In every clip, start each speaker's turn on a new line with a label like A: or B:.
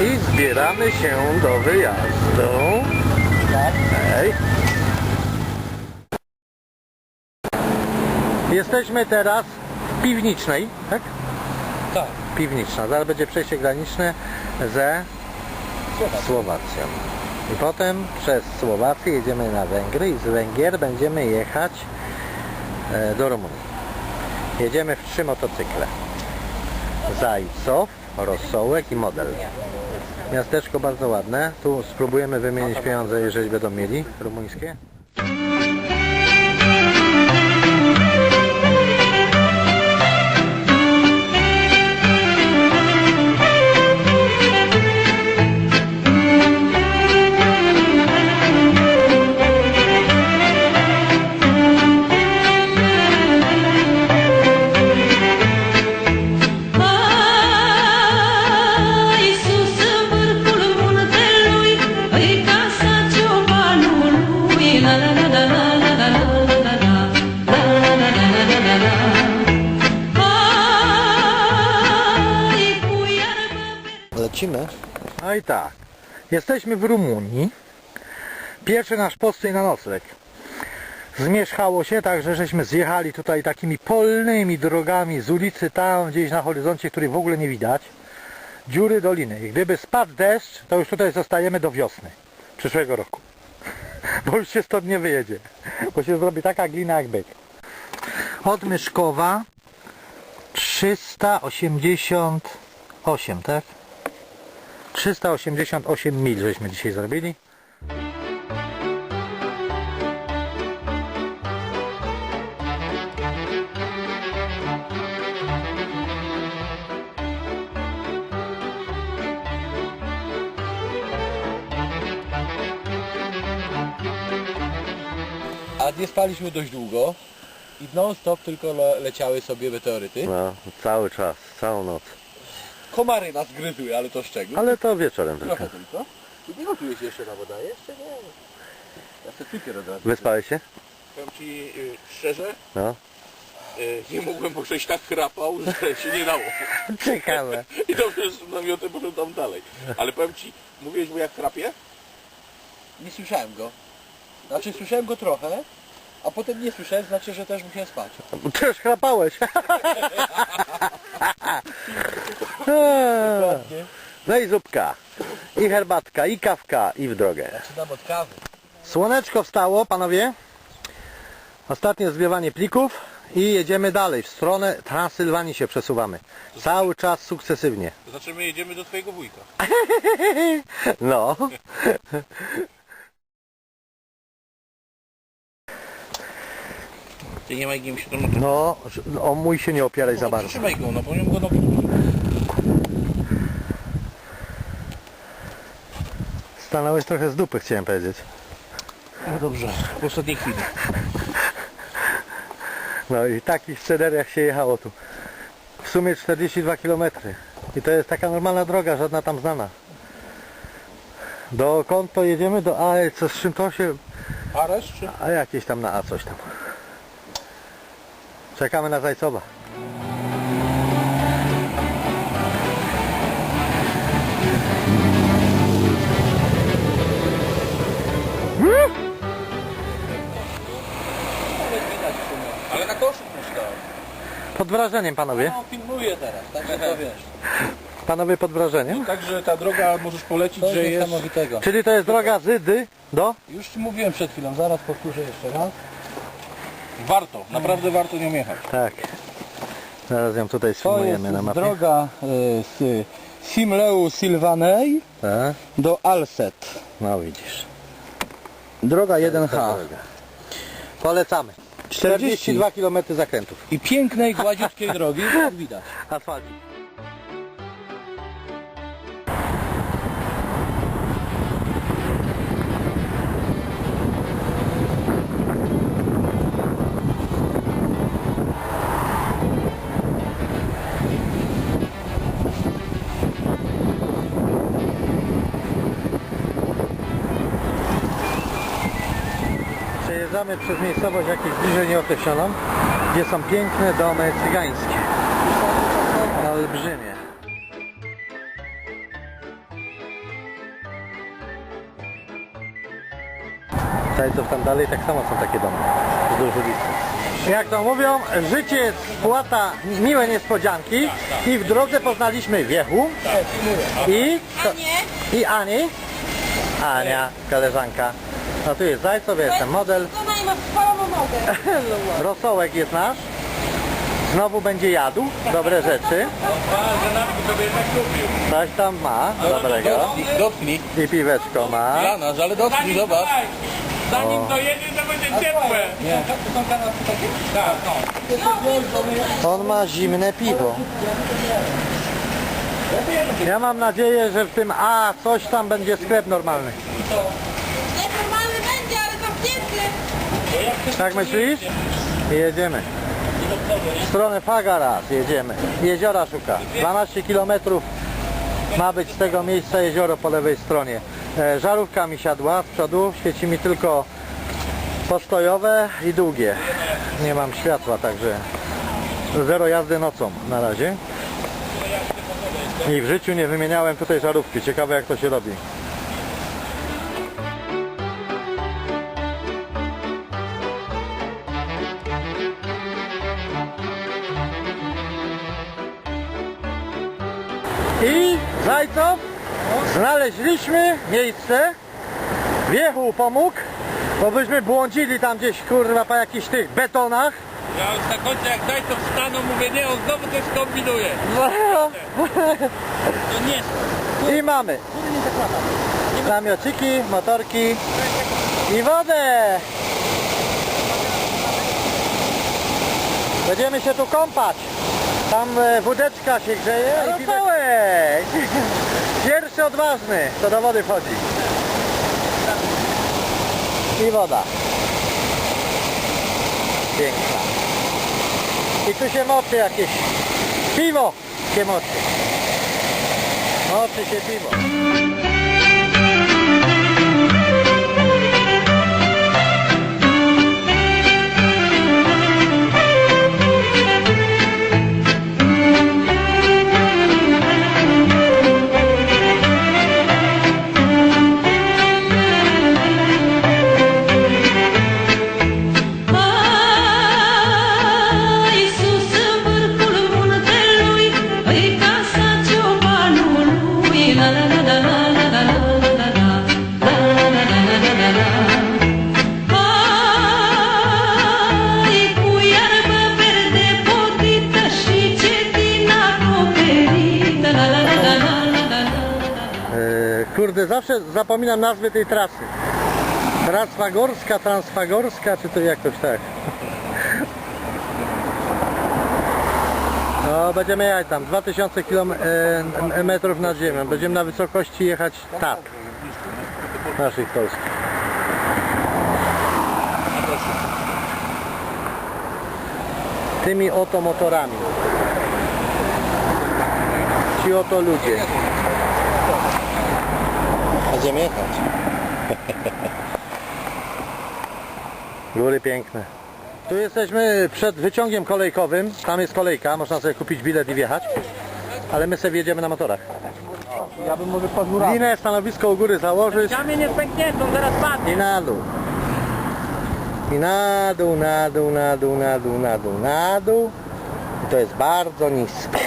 A: i zbieramy się do wyjazdu. Hej. Jesteśmy teraz w Piwnicznej, tak?
B: Tak.
A: Piwniczna. Zaraz będzie przejście graniczne ze Słowacją. I potem przez Słowację jedziemy na Węgry i z Węgier będziemy jechać e, do Rumunii. Jedziemy w trzy motocykle. Zajcow, Rosołek i Model. Miasteczko bardzo ładne. Tu spróbujemy wymienić pieniądze, jeżeli będą mieli rumuńskie. Lecimy. No i tak. Jesteśmy w Rumunii. Pierwszy nasz postój na nocleg. Zmierzchało się, także żeśmy zjechali tutaj takimi polnymi drogami z ulicy tam gdzieś na horyzoncie, której w ogóle nie widać. Dziury doliny. I gdyby spadł deszcz, to już tutaj zostajemy do wiosny przyszłego roku. Bo już się stąd nie wyjedzie. Bo się zrobi taka glina jak byk. Od Myszkowa 388, tak? 388 mil żeśmy dzisiaj zrobili.
B: A nie spaliśmy dość długo i non stop tylko le leciały sobie meteoryty.
A: No, cały czas, całą noc.
B: Komary nas gryzły, ale to z czego?
A: Ale to wieczorem tylko.
B: Trochę tylko. I nie gotuje się jeszcze na wodę, jeszcze nie. Ja sobie cukier od razu.
A: Wyspałeś się?
C: Powiem Ci y, szczerze,
A: No.
C: y, nie mogłem, bo żeś tak chrapał, że się nie dało.
A: Ciekawe.
C: I dobrze, że namiotem poszedł tam dalej. Ale powiem Ci, mówiłeś mu jak chrapie?
B: Nie słyszałem go. Znaczy słyszałem go trochę, a potem nie słyszałem, znaczy, że też musiałem spać.
A: Też chrapałeś.
B: Dokładnie.
A: No i zupka. I herbatka, i kawka, i w drogę.
B: Zaczynam od kawy.
A: Słoneczko wstało, panowie. Ostatnie zbiewanie plików i jedziemy dalej. W stronę Transylwanii się przesuwamy. Cały czas sukcesywnie.
C: To znaczy my jedziemy do Twojego wujka.
A: No.
C: Ty nie ma im się tam...
A: No, o mój się nie opieraj za bardzo.
C: Trzymaj go, no go no...
A: Stanąłeś trochę z dupy, chciałem powiedzieć.
C: No dobrze, w ostatniej chwili.
A: No i takich cederach się jechało tu. W sumie 42 km. I to jest taka normalna droga, żadna tam znana. Dokąd to jedziemy? Do A, co z czym to się...
C: Ares czy...
A: A jakieś tam na A coś tam. Czekamy na Zajcowa.
B: Ale na koszyk musi dać.
A: Pod wrażeniem panowie?
B: No, filmuję teraz, tak to wiesz.
A: Panowie pod wrażeniem?
C: Także ta droga możesz polecić,
B: Coś
C: że jest...
B: niesamowitego.
A: Czyli to jest droga z Dy do?
B: Już Ci mówiłem przed chwilą, zaraz powtórzę jeszcze raz.
C: Warto, naprawdę warto nią jechać.
A: Tak. Zaraz ją tutaj
B: To jest
A: sfilmujemy na mapie.
B: droga y, z Simleu Silvanej
A: Tak?
B: do Alset.
A: No widzisz.
B: Droga 1H.
A: Polecamy. 42 km zakrętów.
B: I pięknej, gładziutkiej drogi, jak widać.
A: Asfaltik. Przejeżdżamy przez miejscowość jakieś bliżej nieokreśloną, gdzie są piękne domy cygańskie. Olbrzymie. Czajców tam dalej tak samo są takie domy wzdłuż ulicy. Jak to mówią, życie spłata miłe niespodzianki i w drodze poznaliśmy Wiechu i, to, i Ani, Ania, koleżanka. No tu jest Zajcow, ja jestem model.
D: Ma nogę.
A: Rosołek jest nasz. Znowu będzie jadł dobre rzeczy. Coś tam ma dobrego.
B: Dotknij.
A: I piweczko ma.
B: Dla nas, ale dotknij, zobacz.
C: Zanim dojedzie, to będzie ciepłe.
A: On ma zimne piwo. Ja mam nadzieję, że w tym A coś tam będzie sklep normalny.
D: Nieformalny będzie, ale zamknięty.
A: Tak myślisz? Jedziemy. W stronę Fagaras jedziemy. Jeziora szuka. 12 km ma być z tego miejsca jezioro po lewej stronie. E, Żarówka mi siadła z przodu, świeci mi tylko postojowe i długie. Nie mam światła, także zero jazdy nocą na razie. I w życiu nie wymieniałem tutaj żarówki. Ciekawe jak to się robi. Znaleźliśmy miejsce. Wiechu pomógł, bo byśmy błądzili tam gdzieś kurwa po jakichś tych betonach.
C: Ja już na końcu jak daj to wstaną, mówię nie, on znowu coś kombinuje. To nie
A: I mamy namiociki, motorki i wodę. Będziemy się tu kąpać. Tam e, wódeczka się grzeje i piwek. Pierwszy odważny, co do wody wchodzi. I woda. Piękna. I tu się moczy jakieś piwo się moczy. Moczy się piwo. Zawsze zapominam nazwy tej trasy. Transfagorska, Transfagorska, czy to jakoś tak? No, będziemy jechać tam 2000 km e, metrów nad ziemią. Będziemy na wysokości jechać TAP naszych polskich. Tymi oto motorami. Ci oto ludzie. Będziemy jechać. Góry piękne. Tu jesteśmy przed wyciągiem kolejkowym. Tam jest kolejka, można sobie kupić bilet i wjechać. Ale my sobie jedziemy na motorach.
B: Ja bym może.
A: Linę, stanowisko u góry założyć
B: Kamień jest zaraz padnie.
A: i na dół. I na dół, na dół, na dół, na dół, na dół, na dół. I to jest bardzo nisko.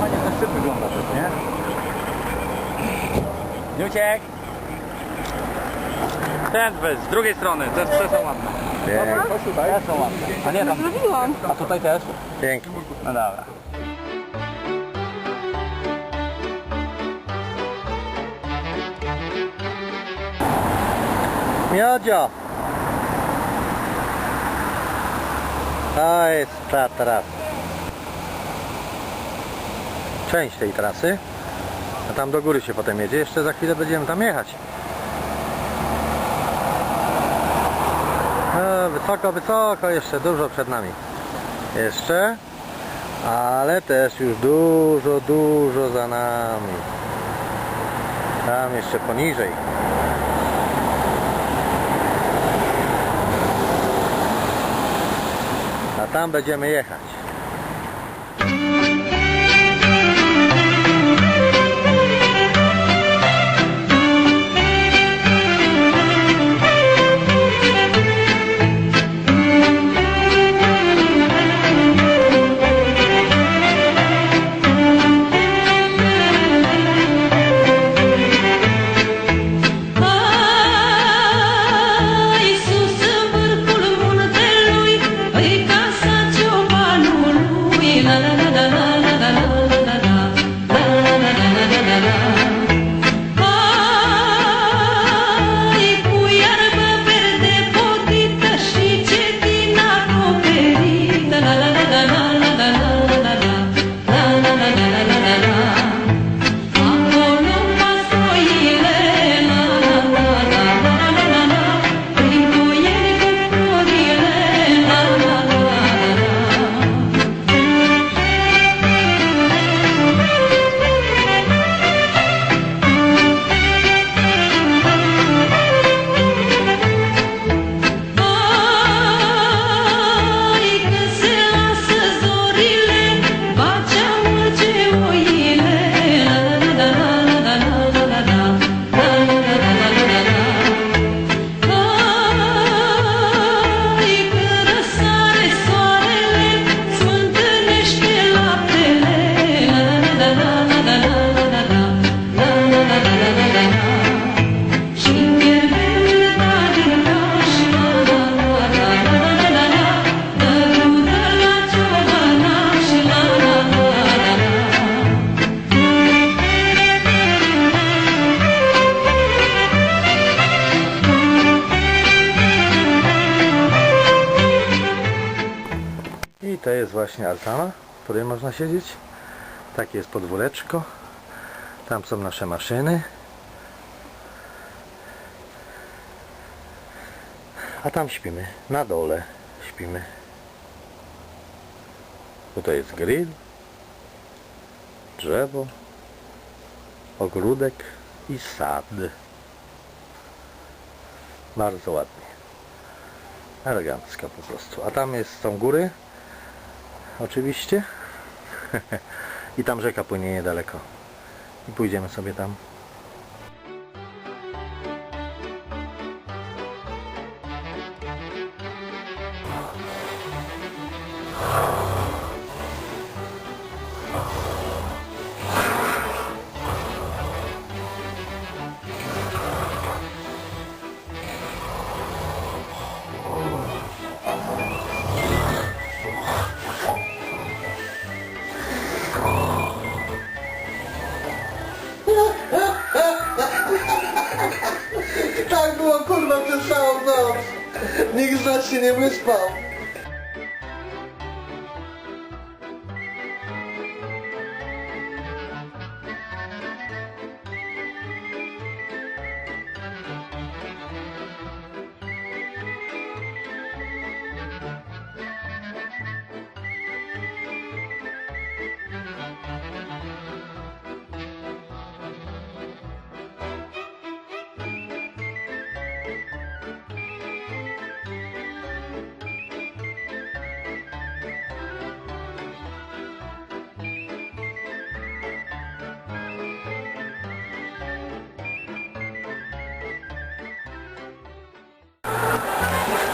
B: Fajnie ten szczyt wygląda też, nie? Nie uciek. Ten weź, z drugiej strony, te, te są ładne.
A: Pięknie.
B: Chodź tutaj. Te są ładne. A nie tam.
D: Zrobiłam.
B: A tutaj też?
A: Pięknie.
B: No dobra.
A: Miodzio! To jest ta trasa. Część tej trasy. A tam do góry się potem jedzie. Jeszcze za chwilę będziemy tam jechać. No, wysoko, wysoko, jeszcze dużo przed nami. Jeszcze, ale też już dużo, dużo za nami. Tam jeszcze poniżej. A tam będziemy jechać. Właśnie altana, w której można siedzieć. Takie jest podwóreczko. Tam są nasze maszyny. A tam śpimy, na dole śpimy. Tutaj jest grill, drzewo, ogródek i sad. Bardzo ładnie. Elegancko po prostu. A tam jest, są góry, oczywiście. I tam rzeka płynie niedaleko. I pójdziemy sobie tam. cinema principal.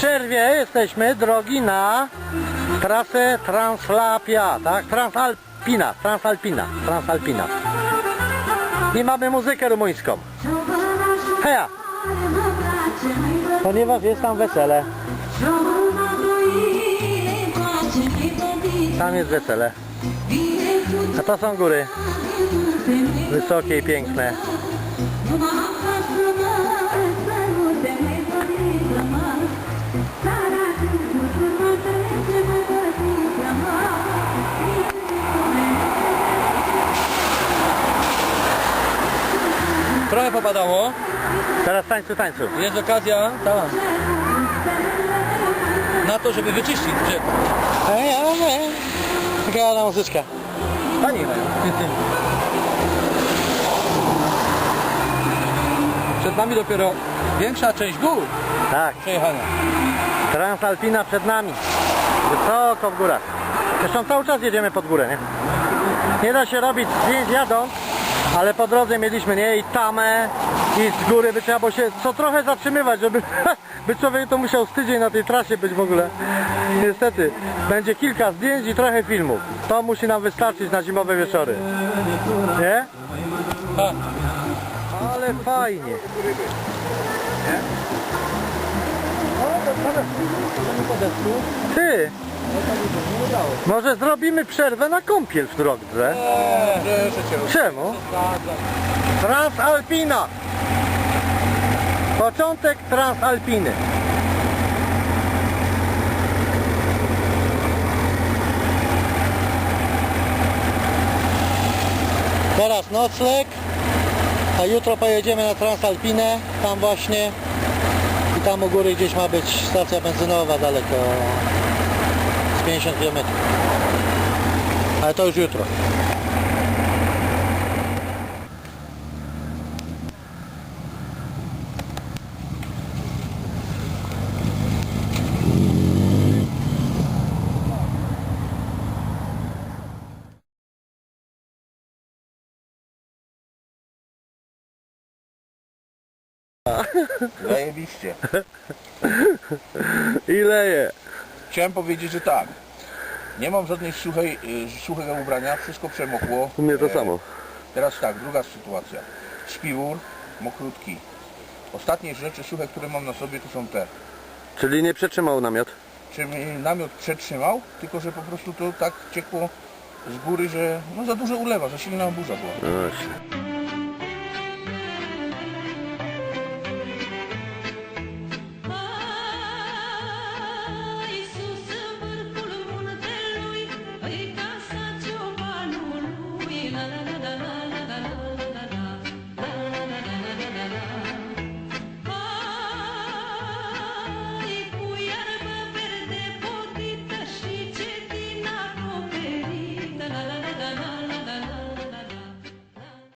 A: Przerwie jesteśmy drogi na trasę Translapia, tak? Transalpina, Transalpina, Transalpina. I mamy muzykę rumuńską. Heja! Ponieważ jest tam wesele. Tam jest wesele. A to są góry. Wysokie i piękne.
B: Trochę popadało.
A: Teraz tańcu, tańcu.
B: Jest okazja, tak. Na to, żeby wyczyścić brzeg.
A: Taka ładna muzyczka.
B: Pani Przed nami dopiero większa część gór
A: Tak,
B: przejechana.
A: Transalpina przed nami. Wysoko w górach. Zresztą cały czas jedziemy pod górę, nie? Nie da się robić zdjęć jadąc, ale po drodze mieliśmy, nie? I tamę, i z góry by trzeba było się co trochę zatrzymywać, żeby by człowiek to musiał z tydzień na tej trasie być w ogóle. Niestety, będzie kilka zdjęć i trochę filmów. To musi nam wystarczyć na zimowe wieczory. Nie? Ale fajnie. Ty, Może zrobimy przerwę na kąpiel w drodze? Czemu? Transalpina! Początek Transalpiny. Teraz nocleg, a jutro pojedziemy na Transalpinę, tam właśnie i tam u góry gdzieś ma być stacja benzynowa daleko, z 50 km. Ale to już jutro.
C: Zajebiście.
A: Ile je?
C: Chciałem powiedzieć, że tak. Nie mam żadnej suchej, y, suchego ubrania, wszystko przemokło.
A: U mnie to
C: E,
A: samo.
C: Teraz tak, druga sytuacja. Śpiwór, mokrutki. Ostatnie rzeczy suche, które mam na sobie, to są te.
A: Czyli nie przetrzymał namiot?
C: Czy mi namiot przetrzymał, tylko że po prostu to tak ciekło z góry, że no za dużo ulewa, za silna burza była.
A: No właśnie.